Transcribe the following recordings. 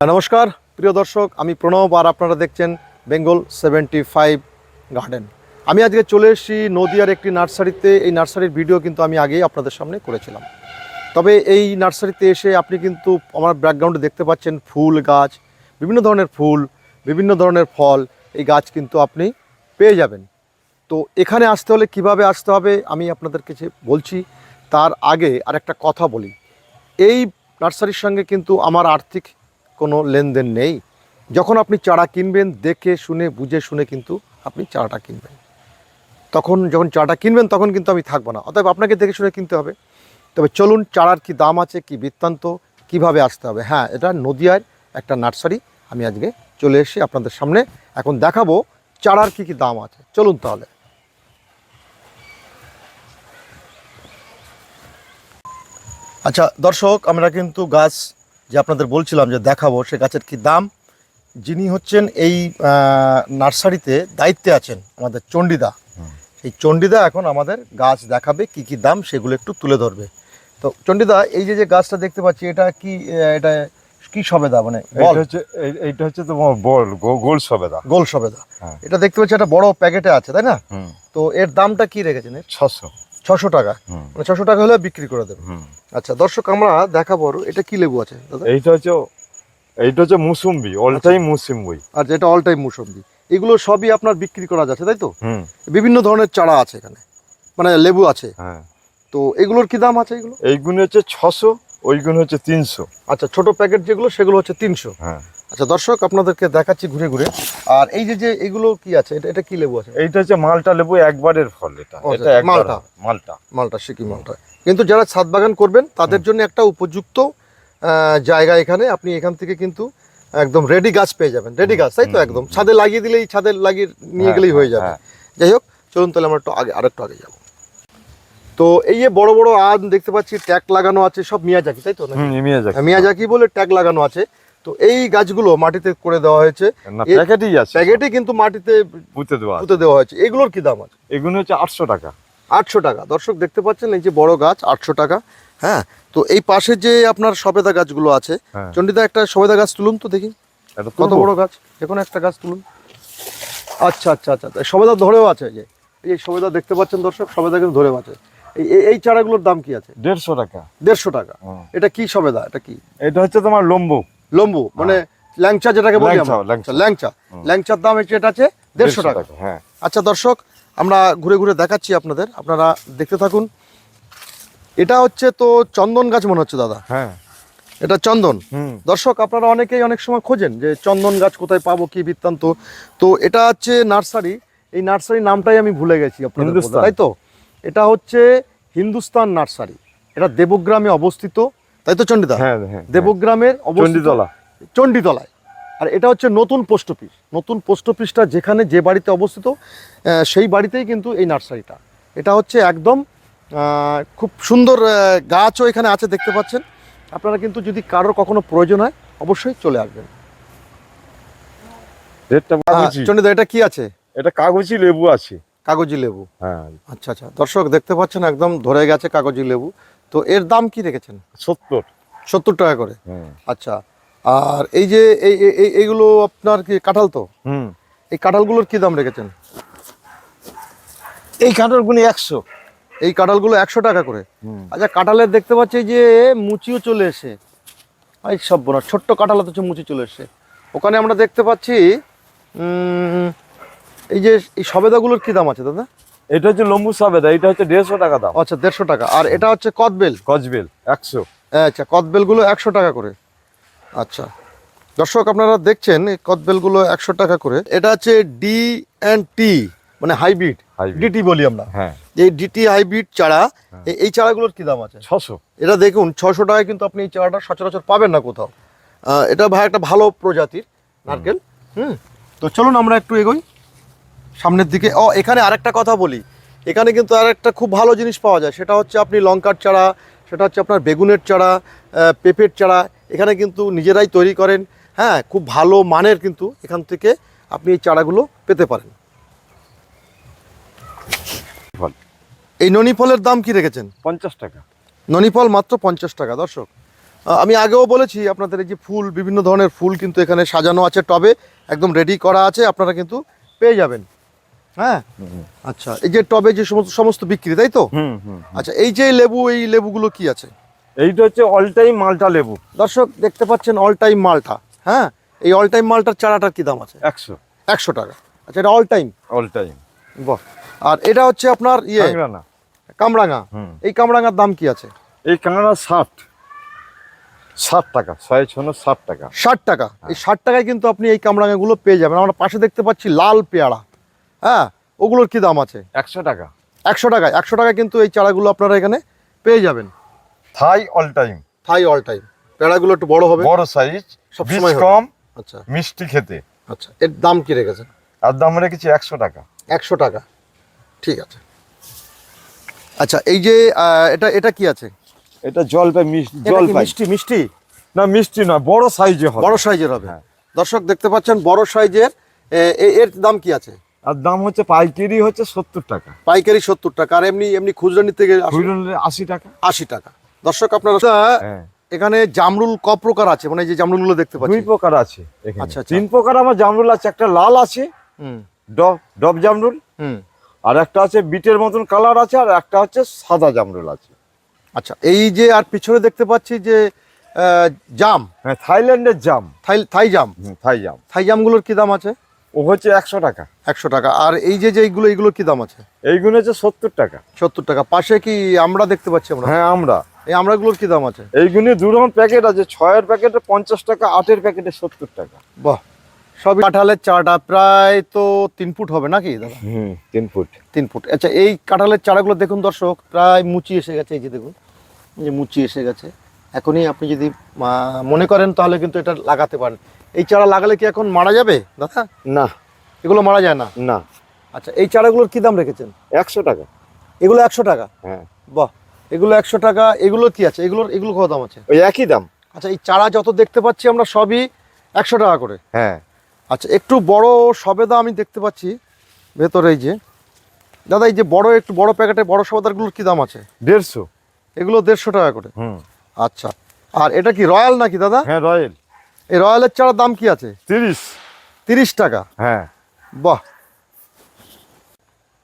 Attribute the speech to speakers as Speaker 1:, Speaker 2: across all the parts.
Speaker 1: নমস্কার। প্রিয় দর্শক, আমি প্রণব আর আপনারা দেখছেন বেঙ্গল সেভেন্টি ফাইভ গার্ডেন। আমি আজকে চলে এসেছি নদিয়ার একটি নার্সারিতে। এই নার্সারির ভিডিও কিন্তু আমি আগেই আপনাদের সামনে করেছিলাম। তবে এই নার্সারিতে এসে আপনি কিন্তু আমার ব্যাকগ্রাউন্ডে দেখতে পাচ্ছেন ফুল গাছ, বিভিন্ন ধরনের ফুল, বিভিন্ন ধরনের ফল, এই গাছ কিন্তু আপনি পেয়ে যাবেন। তো এখানে আসতে হলে কীভাবে আসতে হবে আমি আপনাদের কাছে বলছি, তার আগে আর একটা কথা বলি। এই নার্সারির সঙ্গে কিন্তু আমার আর্থিক কোনো লেনদেন নেই। যখন আপনি চারা কিনবেন, দেখে শুনে, বুঝে শুনে কিন্তু আপনি চারাটা কিনবেন। তখন যখন চারাটা কিনবেন, তখন কিন্তু আমি থাকব না। অতএব আপনাকে দেখে শুনে কিনতে হবে। তবে চলুন, চারার কি দাম আছে, কি বৃত্তান্ত, কীভাবে আসতে হবে? হ্যাঁ এটা নদিয়ার একটা নার্সারি। আমি আজকে চলে এসেছি আপনাদের সামনে। এখন দেখাবো চারার কি কি দাম আছে। চলুন তাহলে। আচ্ছা দর্শক, আমরা কিন্তু গাছ যে আপনাদের বলছিলাম যে দেখাবো সে গাছের কি দাম যিনি হচ্ছেন এই নার্সারিতে দায়িত্বে আছেন আমাদের চণ্ডীদা। এই চণ্ডীদা এখন আমাদের গাছ দেখাবে কি কি দাম সেগুলো একটু তুলে ধরবে। তো চণ্ডীদা এই যে যে গাছটা দেখতে পাচ্ছি এটা কি এটা কি সবেদা? মানে
Speaker 2: এইটা হচ্ছে এই- এইটা হচ্ছে তোমার বল গোল সবেদা।
Speaker 1: গোল সবেদা।
Speaker 2: হ্যাঁ।
Speaker 1: এটা দেখতে পাচ্ছি একটা বড় প্যাকেটে আছে তাই না? তো এর দামটা কি রেখেছেন?
Speaker 2: ছশো।
Speaker 1: ছশো টাকা। মানে ছশো টাকা হলে বিক্রি করে দেবে। আচ্ছা দর্শক আমরা দেখাবো এটা কি লেবু আছে দাদা?
Speaker 2: এইটা হচ্ছে এইটা হচ্ছে মুসুম্বি অলটাই মুসুম্বি।
Speaker 1: আর যেটা অল টাইম মুসম্বি এগুলো সবই আপনার বিক্রি করা যাচ্ছে তাই তো? বিভিন্ন ধরনের চারা আছে এখানে মানে লেবু আছে।
Speaker 2: হ্যাঁ।
Speaker 1: তো এগুলোর কি দাম আছে এগুলো?
Speaker 2: এইগুলো হচ্ছে ছশো ওইগুলো হচ্ছে তিনশো।
Speaker 1: আচ্ছা ছোট প্যাকেট যেগুলো সেগুলো হচ্ছে তিনশো।
Speaker 2: হ্যাঁ।
Speaker 1: আচ্ছা দর্শক আপনাদেরকে দেখাচ্ছি ঘুরে ঘুরে। আর এই যে যে এগুলো কি আছে? এটা এটা কি লেবু আছে?
Speaker 2: এইটা হচ্ছে মালটা লেবু একবারের ফল এটা। এটা
Speaker 1: মালটা।
Speaker 2: মালটা।
Speaker 1: মালটা সিকিম মালটা। কিন্তু যারা ছাদ বাগান করবেন তাদের জন্য একটা উপযুক্ত জায়গা এখানে। আপনি এখান থেকে কিন্তু একদম রেডি গাছ পেয়ে যাবেন। রেডি গাছ তাই তো একদম? ছাদে লাগিয়ে দিলেই ছাদে লাগিয়ে নিয়ে
Speaker 2: হ্যাঁ,
Speaker 1: গেলেই হয়ে যাবে।
Speaker 2: হ্যাঁ।
Speaker 1: যাই হোক চলুন তাহলে আমরা একটু আগে আরেকটু আগে যাব। তো এই যে বড় বড় আম দেখতে পাচ্ছি ট্যাগ লাগানো আছে সব মিয়াজাকি তাই তো নাকি?
Speaker 2: মিয়া যাক
Speaker 1: হ্যাঁ, মিয়াজাকি বলে ট্যাগ লাগানো আছে। তো এই গাছগুলো মাটিতে করে দেওয়া হয়েছে।
Speaker 2: প্যাকেটই আছে।
Speaker 1: প্যাকেটে কিন্তু মাটিতে
Speaker 2: পুঁতে দেওয়া
Speaker 1: পুঁতে দেওয়া হয়েছে। এগুলোর কি দাম আছে?
Speaker 2: এগুলো হচ্ছে আটশো টাকা।
Speaker 1: আটশো টাকা। দর্শক দেখতে পাচ্ছেন এই যে বড় গাছ আটশো টাকা। হ্যাঁ তো এই পাশে যে আপনার সবেদা গাছগুলো আছে
Speaker 2: হ্যাঁ।
Speaker 1: চন্ডিদা একটা সবেদা গাছ তুলুন তো দেখি। কত বড় গাছ? যে কোনো একটা গাছ তুলুন। আচ্ছা আচ্ছা আচ্ছা। সবেদা ধরেও আছে যে। এই যে সবেদা দেখতে পাচ্ছেন দর্শক সবেদা কিন্তু ধরেও আছে। এই চারাগুলোর দাম কি আছে?
Speaker 2: দেড়শো টাকা।
Speaker 1: দেড়শো টাকা। এটা কি সবেদা? এটা কি?
Speaker 2: এটা হচ্ছে তোমার লম্বু।
Speaker 1: লম্বু মানে ল্যাংচা যেটাকে বলি
Speaker 2: ল্যাংচা,
Speaker 1: আমরা।
Speaker 2: ল্যাংচা।
Speaker 1: ল্যাংচা। ল্যাংচার দাম এটা আছে দেড়শো টাকা।
Speaker 2: হ্যাঁ।
Speaker 1: আচ্ছা দর্শক আমরা ঘুরে ঘুরে দেখাচ্ছি আপনাদের। আপনারা দেখতে থাকুন। এটা হচ্ছে তো চন্দন গাছ মনে হচ্ছে দাদা।
Speaker 2: হ্যাঁ।
Speaker 1: এটা চন্দন। দর্শক আপনারা অনেকেই অনেক সময় খোঁজেন যে চন্দন গাছ কোথায় পাবো কি বৃত্তান্ত। তো এটা হচ্ছে নার্সারি। এই নার্সারি নামটাই আমি ভুলে গেছি আপনাদের তাই তো? এটা হচ্ছে হিন্দুস্তান নার্সারি। এটা দেবগ্রামে অবস্থিত। তাই তো চণ্ডীদা?
Speaker 2: হ্যাঁ হ্যাঁ
Speaker 1: দেবগ্রামের অবস্থিত
Speaker 2: চণ্ডীতলা।
Speaker 1: চণ্ডীতলায়। আর এটা হচ্ছে নতুন পোস্ট অফিস। নতুন পোস্ট অফিসটা যেখানে যে বাড়িতে অবস্থিত সেই বাড়িতেই কিন্তু এই নার্সারিটা। এটা হচ্ছে একদম খুব সুন্দর গাছও এখানে আছে দেখতে পাচ্ছেন। আপনারা কিন্তু যদি কারোর কখনো প্রয়োজন হয় অবশ্যই চলে আসবেন। হ্যাঁ, চণ্ডীদা এটা কি আছে?
Speaker 2: এটা কাগজি লেবু আছে।
Speaker 1: কাগজি লেবু।
Speaker 2: হ্যাঁ।
Speaker 1: আচ্ছা আচ্ছা। দর্শক দেখতে পাচ্ছেন একদম ধরে গেছে কাগজি লেবু। তো এর দাম কি রেখেছেন?
Speaker 2: সত্তর।
Speaker 1: সত্তর টাকা করে? আচ্ছা। আর এই যে এই এই- এই- এইগুলো আপনার কি কাঁঠাল তো?
Speaker 2: হুম।
Speaker 1: এই কাঁঠালগুলোর কি দাম রেখেছেন?
Speaker 2: এই কাঁঠালগুলি একশো।
Speaker 1: এই কাঁঠালগুলো একশো টাকা করে? আচ্ছা কাঁঠালের দেখতে পাচ্ছি যে মুচিও চলে এসে এই সব বোনা ছোট্ট কাঁঠাল অথচ মুচি চলে এসে ওখানে আমরা দেখতে পাচ্ছি উম, এই যে এই সবেদাগুলোর কি দাম আছে দাদা?
Speaker 2: এটা হচ্ছে লম্বু সাবেদা এটা হচ্ছে দেড়শো টাকা দাম।
Speaker 1: আচ্ছা দেড়শো টাকা। আর এটা হচ্ছে কদবেল?
Speaker 2: কচবেল একশো।
Speaker 1: আচ্ছা কদবেলগুলো একশো টাকা করে। আচ্ছা। দর্শক আপনারা দেখছেন এই কদবেলগুলো একশো টাকা করে। এটা হচ্ছে ডি অ্যান্ড টি মানে হাইব্রিড। ডিটি বলি আমরা।
Speaker 2: হ্যাঁ।
Speaker 1: এই ডিটি হাইব্রিড চারা এই- এই চারাগুলোর কি দাম আছে?
Speaker 2: ছশো।
Speaker 1: এটা দেখুন ছশো টাকায় কিন্তু আপনি এই চারাটা সচরাচর পাবেন না কোথাও। এটা ভাই একটা ভালো প্রজাতির নারকেল। হুম। তো চলুন আমরা একটু এগোই। সামনের দিকে। ও এখানে আরেকটা কথা বলি। এখানে কিন্তু আরেকটা খুব ভালো জিনিস পাওয়া যায়। সেটা হচ্ছে আপনি লঙ্কার চারা সেটা হচ্ছে আপনার বেগুনের চারা পেঁপের চারা এখানে কিন্তু নিজেরাই তৈরি করেন। হ্যাঁ খুব ভালো মানের কিন্তু এখান থেকে আপনি এই চারাগুলো পেতে পারেন।
Speaker 2: ফল
Speaker 1: এই ননি ফলের দাম কি রেখেছেন?
Speaker 2: পঞ্চাশ টাকা।
Speaker 1: ননি ফল মাত্র পঞ্চাশ টাকা দর্শক। আমি আগেও বলেছি আপনাদের এই যে ফুল বিভিন্ন ধরনের ফুল কিন্তু এখানে সাজানো আছে। টবে একদম রেডি করা আছে আপনারা কিন্তু পেয়ে যাবেন। হ্যাঁ? আচ্ছা এই যে টবে যে সমস্ত সমস্ত বিক্রি তাই তো?
Speaker 2: হুম হুম
Speaker 1: আচ্ছা এই যে লেবু এই লেবুগুলো কি আছে?
Speaker 2: এইটা হচ্ছে অল টাইম মালটা লেবু।
Speaker 1: দর্শক দেখতে পাচ্ছেন অল টাইম মালটা হ্যাঁ? এই অল টাইম মালটার চারাটার কি দাম আছে?
Speaker 2: একশো।
Speaker 1: একশো টাকা। আচ্ছা এটা অল টাইম
Speaker 2: অল টাইম
Speaker 1: বাহ। আর এটা হচ্ছে আপনার ইয়ে কামরাঙা। এই কামরাঙার দাম কি আছে?
Speaker 2: এই কাঁকড়া ষাট। ষাট টাকা ছয় ছন্ন ষাট টাকা।
Speaker 1: ষাট টাকা। এই ষাট টাকায় কিন্তু আপনি এই কামরাঙাগুলো পেয়ে যাবেন। আমরা পাশে দেখতে পাচ্ছি লাল পেয়ারা। হ্যাঁ ওগুলোর কি দাম আছে?
Speaker 2: একশো টাকা।
Speaker 1: একশো টাকায়। একশো টাকায় কিন্তু এই চারাগুলো আপনারা এখানে পেয়ে যাবেন।
Speaker 2: Thai all time.
Speaker 1: Thai all time. পেয়ারাগুলো একটু বড় হবে।
Speaker 2: বড় সাইজ
Speaker 1: সব
Speaker 2: বীজ
Speaker 1: সময় হবে।
Speaker 2: কম
Speaker 1: আচ্ছা।
Speaker 2: মিষ্টি খেতে।
Speaker 1: আচ্ছা এর দাম কি রেখেছেন?
Speaker 2: আর দাম রেখেছি একশো টাকা।
Speaker 1: একশো টাকা। ঠিক আছে। আচ্ছা এই যে এটা এটা কি আছে?
Speaker 2: এটা জলপাই মিষ্টি জলপাই।
Speaker 1: মিষ্টি মিষ্টি?
Speaker 2: না মিষ্টি না বড় সাইজে হবে।
Speaker 1: বড় সাইজের হবে। দর্শক দেখতে পাচ্ছেন বড় সাইজের এর দাম কি আছে?
Speaker 2: আর দাম হচ্ছে পাইকারি হচ্ছে সত্তর টাকা।
Speaker 1: পাইকারি সত্তর টাকা আর এমনি এমনি খুচরো নিতে গেলে আশি-
Speaker 2: নিলে আশি টাকা।
Speaker 1: আশি টাকা। দর্শক আপনারা
Speaker 2: হ্যাঁ।
Speaker 1: এখানে জামরুল ক প্রকার আছে? মানে এই যে জামরুলগুলো দেখতে
Speaker 2: দুই
Speaker 1: পাচ্ছি
Speaker 2: প্রকার আছে
Speaker 1: আচ্ছা, আচ্ছা।
Speaker 2: তিন প্রকার আমার জামরুল আছে একটা লাল আছে
Speaker 1: হুম।
Speaker 2: ডব ডব জামরুল।
Speaker 1: হুম।
Speaker 2: আর একটা আছে বিটের মতন কালার আছে আর একটা হচ্ছে সাদা জামরুল আছে।
Speaker 1: আচ্ছা এই যে আর পিছনে দেখতে পাচ্ছি যে জাম।
Speaker 2: হ্যাঁ থাইল্যান্ডের জাম।
Speaker 1: থাই থাই জাম।
Speaker 2: থাই জাম।
Speaker 1: থাই জামগুলোর কি দাম আছে?
Speaker 2: ও হচ্ছে একশো টাকা।
Speaker 1: একশো টাকা। আর এই যে এইগুলো এইগুলোর কি দাম আছে?
Speaker 2: এইগুলো হচ্ছে সত্তর টাকা।
Speaker 1: সত্তর টাকা। পাশে কি আমরা দেখতে পাচ্ছি আমরা?
Speaker 2: হ্যাঁ আমরা।
Speaker 1: এই আমরাগুলোর কি দাম আছে?
Speaker 2: এইগুলি দু রকম প্যাকেট আছে। ছয়ের প্যাকেটে পঞ্চাশ টাকা আটের প্যাকেটে সত্তর টাকা।
Speaker 1: বাহ। সবই কাঁঠালের চারাটা প্রায় তো তিন ফুট হবে নাকি? দাদা?
Speaker 2: হুম তিন ফুট।
Speaker 1: তিন ফুট। আচ্ছা এই কাঁঠালের চারাগুলো দেখুন দর্শক প্রায় মুচি এসে গেছে। এই যে দেখুন যে মুচি এসে গেছে। এখনই আপনি যদি মনে করেন তাহলে কিন্তু এটা লাগাতে পারেন। এই চারা লাগালে কি এখন মারা যাবে দাদা?
Speaker 2: না।
Speaker 1: এগুলো মারা যায় না?
Speaker 2: না।
Speaker 1: আচ্ছা এই চারাগুলোর কি দাম রেখেছেন?
Speaker 2: একশো টাকা।
Speaker 1: এগুলো একশো টাকা?
Speaker 2: হ্যাঁ।
Speaker 1: বাহ এগুলো একশো টাকা এগুলো কি আছে? এগুলোর এগুলো কত দাম আছে?
Speaker 2: ওই একই দাম।
Speaker 1: আচ্ছা এই চারা যত দেখতে পাচ্ছি আমরা সবই একশো টাকা করে।
Speaker 2: হ্যাঁ।
Speaker 1: আচ্ছা একটু বড় সবেদা আমি দেখতে পাচ্ছি ভেতরে এই যে। দাদা এই যে বড় একটু বড় প্যাকেটে বড় সবেদারগুলোর কি দাম আছে?
Speaker 2: দেড়শো।
Speaker 1: এগুলো দেড়শো টাকা করে।
Speaker 2: হুম।
Speaker 1: আচ্ছা। আর এটা কি রয়্যাল নাকি দাদা?
Speaker 2: হ্যাঁ রয়্যাল।
Speaker 1: এই রয়্যালের চারার দাম কি আছে?
Speaker 2: তিরিশ।
Speaker 1: তিরিশ টাকা।
Speaker 2: হ্যাঁ।
Speaker 1: বাহ।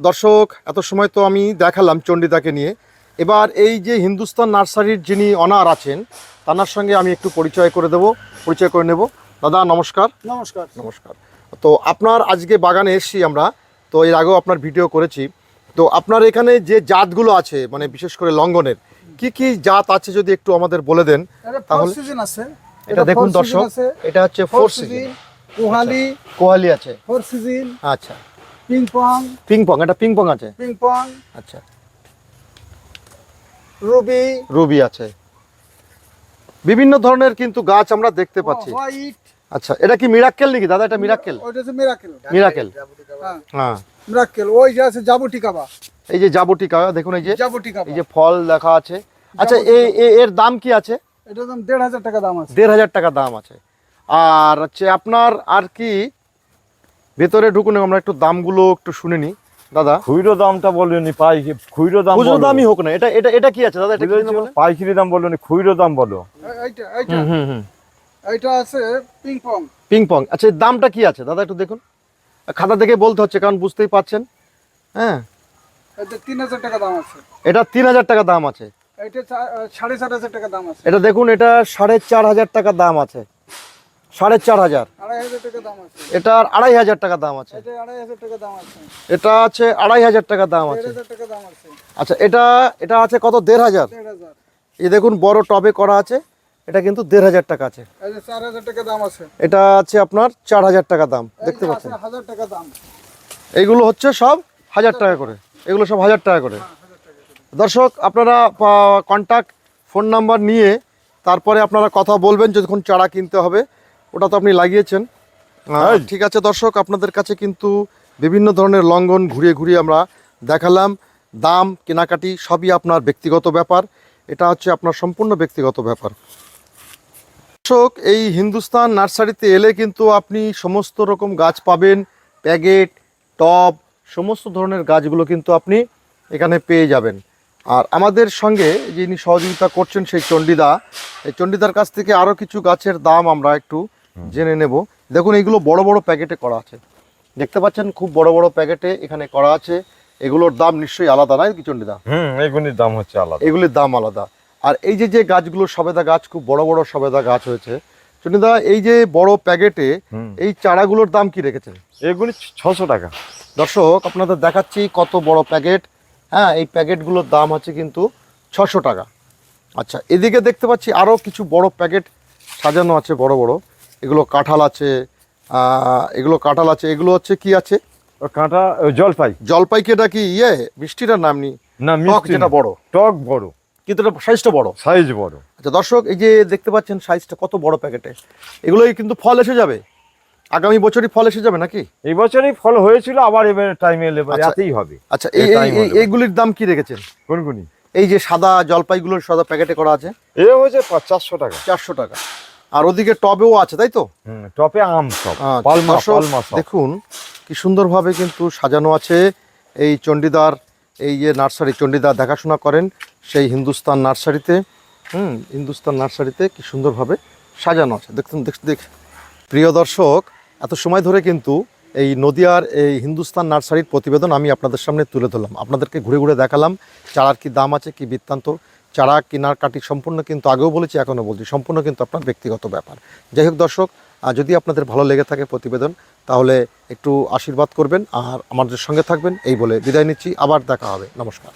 Speaker 1: দর্শক এত সময় তো আমি দেখালাম চণ্ডীদাকে নিয়ে। এবার এই যে হিন্দুস্তান নার্সারির যিনি অনার আছেন তার সঙ্গে আমি একটু পরিচয় করে দেব। পরিচয় করে নেব। দাদা নমস্কার।
Speaker 3: নমস্কার।
Speaker 1: নমস্কার। তো আপনার আজকে বাগানে এসেছি আমরা। তো এর আগেও আপনার ভিডিও করেছি। তো আপনার এখানে যে জাতগুলো আছে মানে বিশেষ করে লঙ্ঘনের কি কি জাত আছে যদি একটু আমাদের বলে দেন তাহলে-
Speaker 3: সিজন আছে।
Speaker 1: এটা দেখুন দর্শক এটা হচ্ছে
Speaker 3: ফোর সিজন
Speaker 1: সিজন
Speaker 3: কোহালি।
Speaker 1: কোহালি আছে।
Speaker 3: ফোর সিজন
Speaker 1: আচ্ছা।
Speaker 3: পিং পং
Speaker 1: পিং পং এটা পিং পং আছে?
Speaker 3: পিং পং
Speaker 1: আচ্ছা।
Speaker 3: রুবি।
Speaker 1: রুবি আছে। বিভিন্ন ধরনের কিন্তু গাছ আমরা দেখতে পাচ্ছি।
Speaker 3: হোয়াইট।
Speaker 1: আচ্ছা এটা কি মিরাক্কেল নাকি? দাদা এটা মিরাক্কেল
Speaker 3: ওইটা হচ্ছে মিরাকেল
Speaker 1: মিরাকেল
Speaker 3: হ্যাঁ
Speaker 1: হ্যাঁ।
Speaker 3: মিরাকেল ওই যে আছে জাবুটি কাবা
Speaker 1: এই যে জাবটিকা দেখুন এই যে
Speaker 3: জাবুটি কাবা
Speaker 1: এই যে ফল দেখা আছে। আচ্ছা এই এ- এর দাম কি আছে?
Speaker 3: এটা দাম দেড় হাজার টাকা দাম আছে।
Speaker 1: দেড় হাজার টাকা দাম আছে। আর হচ্ছে আপনার আর কি ভেতরে ঢুকুন আমরা একটু দামগুলো একটু শুনে নি দাদা।
Speaker 2: খুচরো দামটা বলনি পাই খুচরো দাম
Speaker 1: খুচরো
Speaker 2: বলো।
Speaker 1: দামই হোক না এটা এটা এটা কি আছে? দাদা এটা
Speaker 2: পাইকারি দাম বলো খুচরো দাম বলো।
Speaker 3: এইটা এইটা।
Speaker 1: হুম হুম।
Speaker 3: এইটা আছে পিং পং
Speaker 1: পিং পং আচ্ছা দামটা কি আছে? দাদা একটু দেখুন। খাতা দেখে বলতে হচ্ছে কারণ বুঝতেই পাচ্ছেন। হ্যাঁ?
Speaker 3: এটা তিন হাজার টাকা দাম আছে।
Speaker 1: এটা তিন হাজার টাকা দাম আছে।
Speaker 3: এইটা চা- সাড়ে চার হাজার টাকা দাম আছে।
Speaker 1: এটা দেখুন এটা সাড়ে চার হাজার টাকা দাম আছে। সাড়ে চার হাজার।
Speaker 3: আড়াই হাজার দাম আছে।
Speaker 1: এটার আড়াই হাজার টাকা দাম আছে।
Speaker 3: এটা আড়াই হাজার টাকা দাম আছে।
Speaker 1: এটা আছে আড়াই হাজার টাকা দাম আছে। আচ্ছা এটা এটা আছে কত? দেড় হাজার।
Speaker 3: দেড় হাজার।
Speaker 1: এই দেখুন বড় টবে করা আছে। এটা কিন্তু দেড় হাজার টাকা আছে। এটা আছে আপনার চার হাজার টাকা দাম দেখতে পাচ্ছেন?
Speaker 3: আছে হাজার টাকা দাম।
Speaker 1: এইগুলো হচ্ছে সব হাজার টাকা করে এগুলো সব হাজার টাকা করে। দর্শক আপনারা কন্ট্যাক্ট ফোন নাম্বার নিয়ে তারপরে আপনারা কথা বলবেন যখন চারা কিনতে হবে ওটা তো আপনি লাগিয়েছেন।
Speaker 2: হ্যাঁ।
Speaker 1: ঠিক আছে দর্শক আপনাদের কাছে কিন্তু বিভিন্ন ধরনের লঙ্ঘন ঘুরিয়ে ঘুরিয়ে আমরা দেখালাম। দাম কেনাকাটি সবই আপনার ব্যক্তিগত ব্যাপার এটা হচ্ছে আপনার সম্পূর্ণ ব্যক্তিগত ব্যাপার। দর্শক এই হিন্দুস্তান নার্সারিতে এলে কিন্তু আপনি সমস্ত রকম গাছ পাবেন প্যাকেট টব সমস্ত ধরনের গাছগুলো কিন্তু আপনি এখানে পেয়ে যাবেন। আর আমাদের সঙ্গে যিনি সহযোগিতা করছেন সেই চণ্ডীদা এই চণ্ডীদার কাছ থেকে আরও কিছু গাছের দাম আমরা একটু জেনে নেব। দেখুন এগুলো বড় বড় প্যাকেটে করা আছে। দেখতে পাচ্ছেন খুব বড় বড় প্যাকেটে এখানে করা আছে। এগুলোর দাম নিশ্চয়ই আলাদা নয় কি চণ্ডীদা?
Speaker 2: হুম এগুলির দাম হচ্ছে আলাদা।
Speaker 1: এগুলির দাম আলাদা। আর এই যে যে গাছগুলো সবেদা গাছ খুব বড় বড় সবেদা গাছ হয়েছে চণ্ডীদা এই যে বড় প্যাকেটে এই চারাগুলোর দাম কি রেখেছেন?
Speaker 2: এগুলি ছশো টাকা।
Speaker 1: দর্শক আপনাদের দেখাচ্ছি কত বড় প্যাকেট। হ্যাঁ এই প্যাকেটগুলোর দাম হচ্ছে কিন্তু ছশো টাকা। আচ্ছা এদিকে দেখতে পাচ্ছি আরও কিছু বড় প্যাকেট সাজানো আছে বড় বড়। এগুলো কাঁঠাল আছে এগুলো কাঁঠাল আছে এগুলো হচ্ছে কি আছে?
Speaker 2: কাঁটা জলপাই।
Speaker 1: জলপাই কি এটা কি? ইয়ে মিষ্টিটার নাম নি
Speaker 2: না
Speaker 1: যেটা। বড়।
Speaker 2: টক বড়।
Speaker 1: কিন্তু এটা সাইজটা বড়।
Speaker 2: সাইজ বড়।
Speaker 1: আচ্ছা দর্শক এই যে দেখতে পাচ্ছেন সাইজটা কত বড় প্যাকেটে? এগুলোই কিন্তু ফল এসে যাবে। আগামী বছরই ফল এসে যাবে নাকি?
Speaker 2: এই বছরই ফল হয়েছিল আবার এবারে টাইমে এলে এবার
Speaker 1: আচ্ছা।
Speaker 2: এতেই হবে।
Speaker 1: আচ্ছা এই এই- এই-। এইগুলির দাম কি রেখেছেন?
Speaker 2: কোনগুনি
Speaker 1: এই যে সাদা জলপাইগুলোর সাদা প্যাকেটে করা আছে।
Speaker 2: এ হয়েছে চারশো টাকা।
Speaker 1: চারশো টাকা। আর ওদিকে টবেও আছে তাই তো?
Speaker 2: হুম, টপে আম
Speaker 1: আচ্ছা,
Speaker 2: সব।
Speaker 1: দেখুন কি সুন্দরভাবে কিন্তু সাজানো আছে। এই চণ্ডীদার এই যে নার্সারি চণ্ডীদার দেখাশোনা করেন। সেই হিন্দুস্তান নার্সারিতে, হুম, হিন্দুস্তান নার্সারিতে কি সুন্দরভাবে সাজানো আছে। দেখুন দেখ। প্রিয় দর্শক, এত সময় ধরে কিন্তু এই নদিয়ার এই হিন্দুস্তান নার্সারির প্রতিবেদন আমি আপনাদের সামনে তুলে ধরলাম। আপনাদেরকে ঘুরে ঘুরে দেখালাম, চারার কি দাম আছে, কি বৃত্তান্ত। চারা কেনার কাটি সম্পূর্ণ কিন্তু আগেও বলেছি, এখনও বলছি, সম্পূর্ণ কিন্তু আপনার ব্যক্তিগত ব্যাপার। যাই হোক দর্শক আর যদি আপনাদের ভালো লেগে থাকে প্রতিবেদন, তাহলে একটু আশীর্বাদ করবেন, আর আমাদের সঙ্গে থাকবেন, এই বলে বিদায় নিচ্ছি, আবার দেখা হবে। নমস্কার।